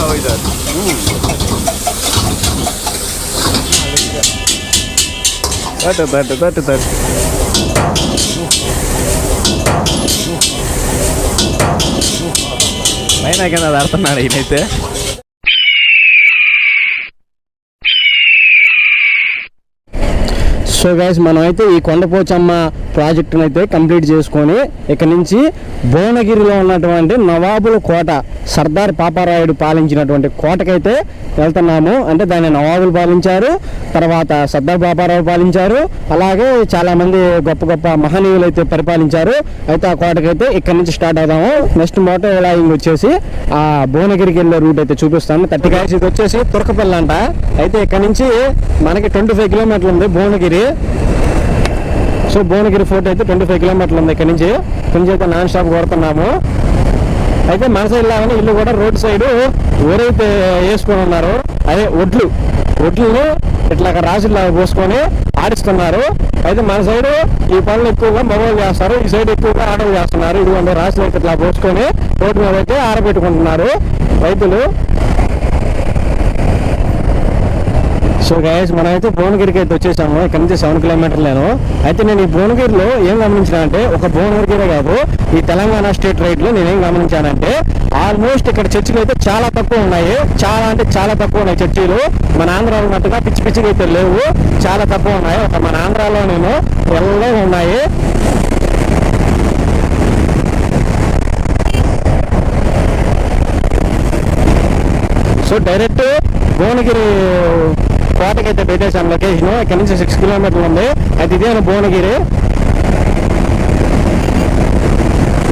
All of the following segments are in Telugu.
Savoy'da. Tata tata tata tata. పైన కదా పెడుతున్నాడు ఈయనైతే సో గైస్ మనమైతే ఈ కొండపోచమ్మ ప్రాజెక్టును అయితే కంప్లీట్ చేసుకొని ఇక్కడ నుంచి భువనగిరిలో ఉన్నటువంటి నవాబుల కోట సర్దార్ పాపారాయుడు పాలించినటువంటి కోటకైతే వెళ్తున్నాము. అంటే దాన్ని నవాబులు పాలించారు తర్వాత సర్దార్ పాపారావు పాలించారు. అలాగే చాలామంది గొప్ప గొప్ప మహనీయులు అయితే పరిపాలించారు. అయితే ఆ కోటకైతే ఇక్కడ నుంచి స్టార్ట్ అవుదాము. నెక్స్ట్ మోటో లైంగ్ వచ్చేసి ఆ భువనగిరికి వెళ్ళే రూట్ అయితే చూపిస్తాను థర్టీ ఇది వచ్చేసి తురకపల్లి అంట. అయితే ఇక్కడ నుంచి మనకి ట్వంటీ ఫైవ్ కిలోమీటర్లు ఉంది భువనగిరి. సో భువనగిరి ఫోర్ట్ అయితే ట్వంటీ ఫైవ్ కిలోమీటర్లు ఉంది ఇక్కడ నుంచి. కొంచెం అయితే నాన్ స్టాప్ కొడుతున్నాము. అయితే మన సైడ్ లాగానే ఇల్లు కూడా రోడ్ సైడ్ ఎవరైతే వేసుకొని ఉన్నారు అదే ఒడ్లు. ఒడ్లను ఇట్లా రాజుల్లాగా పోసుకొని ఆడిస్తున్నారు. అయితే మన సైడ్ ఈ పనులు ఎక్కువగా మగవాళ్ళు చేస్తారు ఈ సైడ్ ఎక్కువగా ఆడలు చేస్తున్నారు. ఇదిగోండి రాజులు అయితే ఇట్లా పోసుకొని రోడ్డు మీద అయితే ఆరబెట్టుకుంటున్నారు రైతులు. సో గైస్ మనం అయితే భువనగిరికి అయితే వచ్చేసాము. ఇక్కడ నుంచి సెవెన్ కిలోమీటర్లు నేను. అయితే నేను ఈ భువనగిరిలో ఏం గమనించిన అంటే ఒక భువనగిరికే కాదు ఈ తెలంగాణ స్టేట్ రైడ్లో నేనేం గమనించానంటే ఆల్మోస్ట్ ఇక్కడ చర్చిలు అయితే చాలా తక్కువ ఉన్నాయి. చాలా అంటే చాలా తక్కువ ఉన్నాయి చర్చిలు. మన ఆంధ్రాలో ఉన్నట్టుగా పిచ్చి పిచ్చిగా అయితే లేవు. చాలా తక్కువ ఉన్నాయి. ఒక మన ఆంధ్రాలో నేను ఎల్లగా ఉన్నాయి. సో డైరెక్ట్ భువనగిరి కోటకైతే పెట్టేశాం లొకేషన్. ఇక్కడ నుంచి సిక్స్ కిలోమీటర్లు ఉంది. అయితే ఇదే భువనగిరి.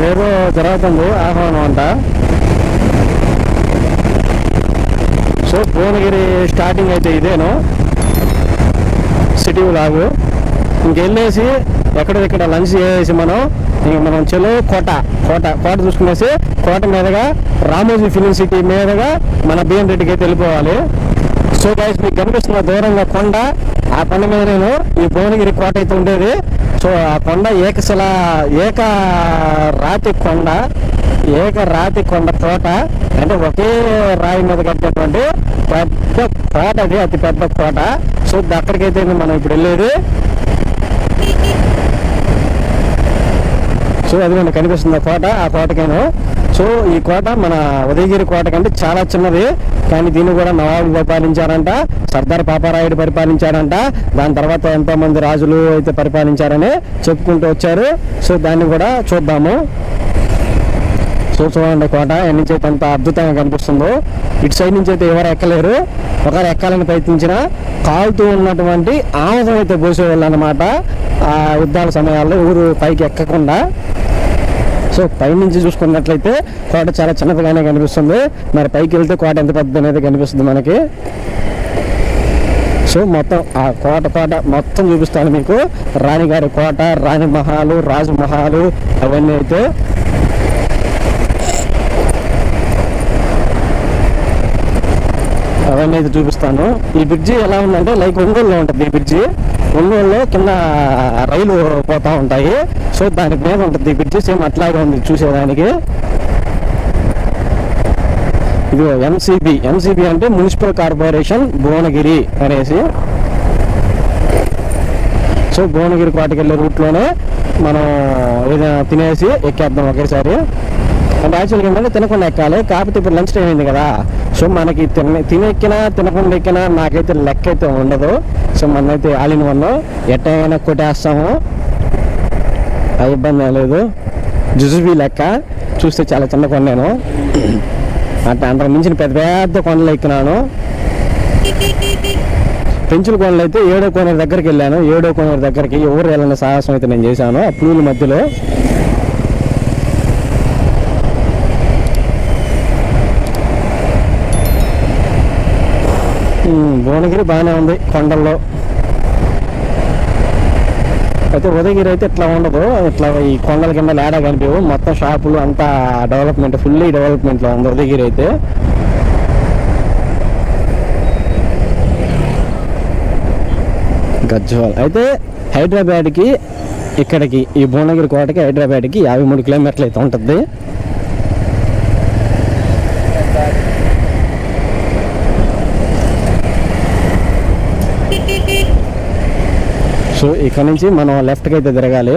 ఏదో జరుగుతుంది ఆహ్వానం అంట. సో భువనగిరి స్టార్టింగ్ అయితే ఇదేను. సిటీ లాగు ఇంకెళ్ళేసి ఎక్కడిక్కడ లంచ్ చేసేసి మనం ఇంక మనం చెలో కోట కోట కోట చూసుకునేసి కోట మీదుగా రామోజీ ఫిలిం సిటీ మీదుగా మన బిఎన్ రెడ్డికి అయితే వెళ్ళిపోవాలి. సో గైస్ మీకు కనిపిస్తున్న దూరంగా కొండ ఆ కొండ మీద నేను ఈ భువనగిరి కోట అయితే ఉండేది. సో ఆ కొండ ఏకశిల ఏక రాతి కొండ ఏక రాతి కొండ తోట అంటే ఒకే రాయి మీద కట్టినటువంటి పెద్ద కోట అది అతి పెద్ద కోట సో అక్కడికైతే మనం ఇప్పుడు వెళ్ళేది. సో అది మనకు కనిపిస్తుంది ఆ కోట ఆ కోటకేను సో ఈ కోట మన ఉదయగిరి కోట కంటే చాలా చిన్నది. కానీ దీన్ని కూడా నవాబు పరిపాలించారంట సర్దార్ పాపారాయుడు పరిపాలించారంట దాని తర్వాత ఎంతో మంది రాజులు అయితే పరిపాలించారని చెప్పుకుంటూ వచ్చారు. సో దాన్ని కూడా చూద్దాము. సో చూడండి కోట ఎన్ని నుంచి అయితే ఎంత అద్భుతంగా కనిపిస్తుందో. ఇటు సైడ్ నుంచి అయితే ఎవరు ఎక్కలేరు. ఒకరు ఎక్కాలని ప్రయత్నించిన కాలుతూ ఉన్నటువంటి ఆమదం అయితే పోసేవాళ్ళు అనమాట ఆ యుద్ధాల సమయాల్లో ఊరు పైకి ఎక్కకుండా సో పైనుంచి చూసుకున్నట్లయితే కోట చాలా చిన్నదిగానే కనిపిస్తుంది. మరి పైకి వెళ్తే కోట ఎంత పెద్ద అనేది కనిపిస్తుంది మనకి. సో మొత్తం ఆ కోట కోట మొత్తం చూపిస్తాను మీకు. రాణిగారి కోట రాణి మహాలు రాజు మహాలు అవన్నీ అయితే అవన్నీ అయితే చూపిస్తాను. ఈ బ్రిడ్జి ఎలా ఉందంటే లైక్ ఒంగోలులో ఉంటుంది ఈ బ్రిడ్జి. ఒంగోలులో కింద రైలు పోతా ఉంటాయి. సో దానికి మీద ఉంటుంది బ్రిడ్జ్ సేమ్ అట్లాగే ఉంది చూసేదానికి. ఇది ఎంసీబీ ఎంసీబీ అంటే మున్సిపల్ కార్పొరేషన్ భువనగిరి అనేసి. సో భువనగిరి కోటకి వెళ్ళే రూట్లోనే మనం ఏదైనా తినేసి ఎక్కేద్దాం ఒకేసారి. అంటే యాక్చువల్గా ఏంటంటే తినకుండా ఎక్కాలి. కాకపోతే ఇప్పుడు లంచ్ టైం అయింది కదా. సో మనకి తిన తినెక్కినా తినకుండా ఎక్కినా నాకైతే లెక్క అయితే ఉండదు. సో మనమైతే ఆలిన వన్ ఎట్టయినా కొట్టేస్తాము. ఆ ఇబ్బంది ఏం లేదు. జుజుబీ లెక్క. చూస్తే చాలా చిన్న కొండను. అంటే అంతకు మించిన పెద్ద పెద్ద కొండలు ఎక్కినాను. పెంచుల కొండలు అయితే ఏడో కోనేరు దగ్గరికి వెళ్ళాను. ఏడో కోనేరు దగ్గరికి ఎవరు వెళ్ళిన సాహసం అయితే నేను చేశాను. ఆ పూల మధ్యలో భువనగిరి బాగానే ఉంది కొండల్లో. అయితే ఉదయగిరి అయితే ఇట్లా ఉండదు. ఇట్లా ఈ కొండల కింద లేడా కనిపించవు. మొత్తం షాపులు అంతా డెవలప్మెంట్ ఫుల్లీ డెవలప్మెంట్లో ఉంది ఉదయగిరి అయితే. గజ్వాల్. అయితే హైదరాబాద్కి ఇక్కడికి ఈ భువనగిరి కోటకి హైదరాబాద్కి యాభై మూడు కిలోమీటర్లు అయితే ఉంటుంది. సో ఇక్కడ నుంచి మనం లెఫ్ట్కి అయితే తిరగాలి.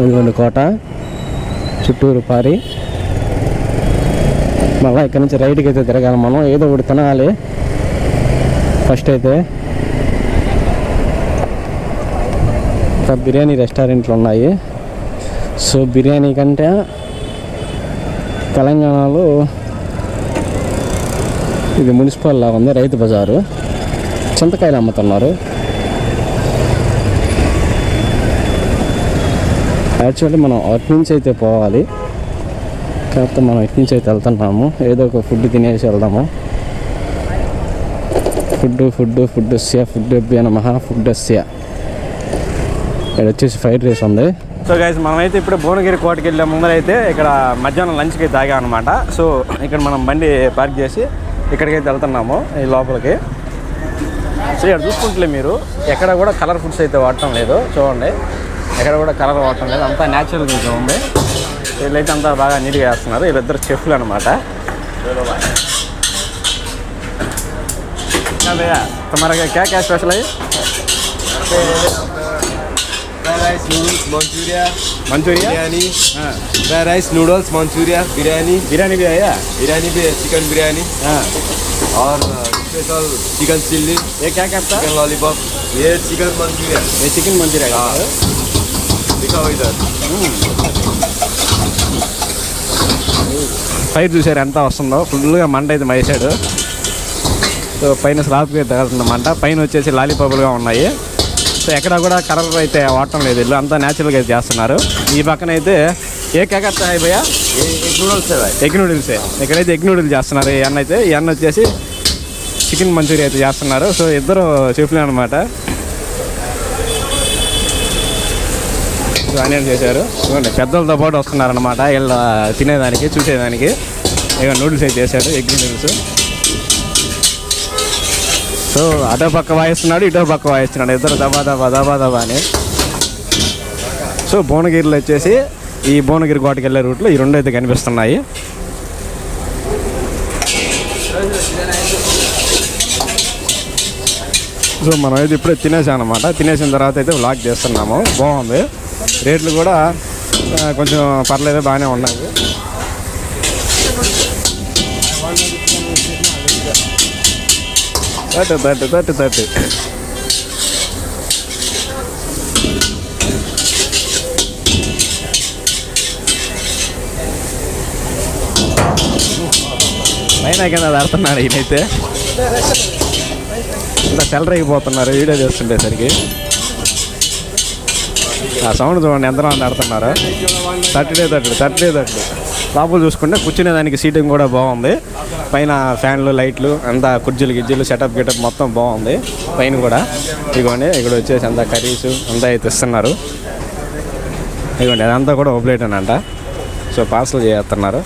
ఇదిగోండి కోట చుట్టూరు పారి. మళ్ళీ ఇక్కడ నుంచి రైట్కి అయితే తిరగాలి మనం ఏదో ఒకటి తినాలి. ఫస్ట్ అయితే ఇక్కడ బిర్యానీ రెస్టారెంట్లు ఉన్నాయి. సో బిర్యానీ కంటే తెలంగాణలో ఇది మున్సిపల్ లాగా ఉంది రైతు బజారు. చింతకాయలు అమ్ముతున్నారు. యాక్చువల్లీ మనం అటు నుంచి అయితే పోవాలి. కాకపోతే మనం ఇటు నుంచి అయితే వెళ్తున్నాము. ఏదో ఒక ఫుడ్ తినేసి వెళ్దాము. ఫుడ్ ఫుడ్ ఫుడ్ వస్యా ఫుడ్ నమహ ఫుడ్ వస్యా ఇక్కడ వచ్చేసి ఫ్రైడ్ రైస్ ఉంది. సో గైస్ మనమైతే ఇప్పుడు భువనగిరి కోటకి వెళ్ళే. ముందరైతే ఇక్కడ మధ్యాహ్నం లంచ్కి తాగా అనమాట సో ఇక్కడ మనం బండి పార్క్ చేసి ఇక్కడికైతే వెళ్తున్నాము ఈ లోపలికి. సో ఇక్కడ చూసుకుంటలే మీరు ఎక్కడ కూడా కలర్ ఫుడ్స్ అయితే వాడటం లేదు. చూడండి ఎక్కడ కూడా కలర్ వాడటం లేదు. అంతా న్యాచురల్ కొంచెం ఉంది. వీళ్ళైతే అంతా బాగా నీట్గా వేస్తున్నారు వీళ్ళిద్దరు చెఫ్లు అనమాట భయ్యా తమరగా క్యా క్యా స్పెషల్ అయ్యి? Fried rice noodles manchuria manchuria biryani हाँ fried rice noodles manchuria biryani biryani भी है या बिरयानी भी है चिकन बिरयानी हाँ और स्पेशल चिकन चिल्ली ये क्या क्या था चिकन लॉलीपॉप ये चिकन मंचूरिया ये चिकन मंचूरिया का हाँ। दिखाओ इधर ఫైర్ చూసారు ఎంత వస్తుందో ఫుల్గా మంట అయితే వేసాడు సో పైన స్లాబ్కి తగులుతుంది మంట పైన వచ్చేసి లాలీపాపులుగా ఉన్నాయి సో ఎక్కడ కూడా కలర్ అయితే వాడటం లేదు. ఇల్లు అంతా న్యాచురల్గా అయితే చేస్తున్నారు. ఈ పక్కన అయితే ఏ కేకత్తా అయిపోయా ఎగ్ నూడిల్స్ ఎగ్ నూడిల్సే ఇక్కడైతే ఎగ్ నూడిల్స్ చేస్తున్నారు. ఈ అన్న అయితే ఈ అన్న వచ్చేసి చికెన్ మంచూరియా అయితే చేస్తున్నారు. సో ఇద్దరు చెఫ్లే అనమాట ఆనియన్ చేశారు. చూడండి పెద్దలతో పాటు వస్తున్నారనమాట వీళ్ళ తినేదానికి చూసేదానికి. ఇక నూడిల్స్ అయితే చేశారు ఎగ్ నూడిల్స్. సో అటో పక్క వాయిస్తున్నాడు ఇటో పక్క వాయిస్తున్నాడు. ఇద్దరు దబా దబా దబా దబా అని సో భువనగిరిలో వచ్చేసి ఈ భువనగిరి కోటకి వెళ్ళే రూట్లో ఈ రెండు అయితే కనిపిస్తున్నాయి. సో మనం అయితే ఇప్పుడే తినేసాం అనమాట తినేసిన తర్వాత అయితే వ్లాగ్ చేస్తున్నాము. బాగుంది. రేట్లు కూడా కొంచెం పర్లేదు బాగానే ఉన్నాయి. తట్టు తట్టు తట్టు తట్టు పైన కింద ఆడుతున్నాడు ఈయనైతే. ఇలా చెలరైపోతున్నారు వీడియో చేస్తుండేసరికి. ఆ సౌండ్ చూడండి ఎంతమంది ఆడుతున్నారు. థర్టీ తట్టుడు తట్టుడే తట్టుడు లోపల చూసుకుంటే కూర్చునే దానికి సీటింగ్ కూడా బాగుంది. పైన ఫ్యాన్లు లైట్లు అంతా కుర్చీలు గిజ్జీలు సెటప్ గిటప్ మొత్తం బాగుంది. పైన కూడా. ఇదిగోండి ఇక్కడ వచ్చేసి అంతా కర్రీస్ అంతా అయితే ఇస్తున్నారు. ఇదిగోండి అదంతా కూడా ఓ ప్లేట్ అంట సో పార్సల్ చేస్తున్నారు.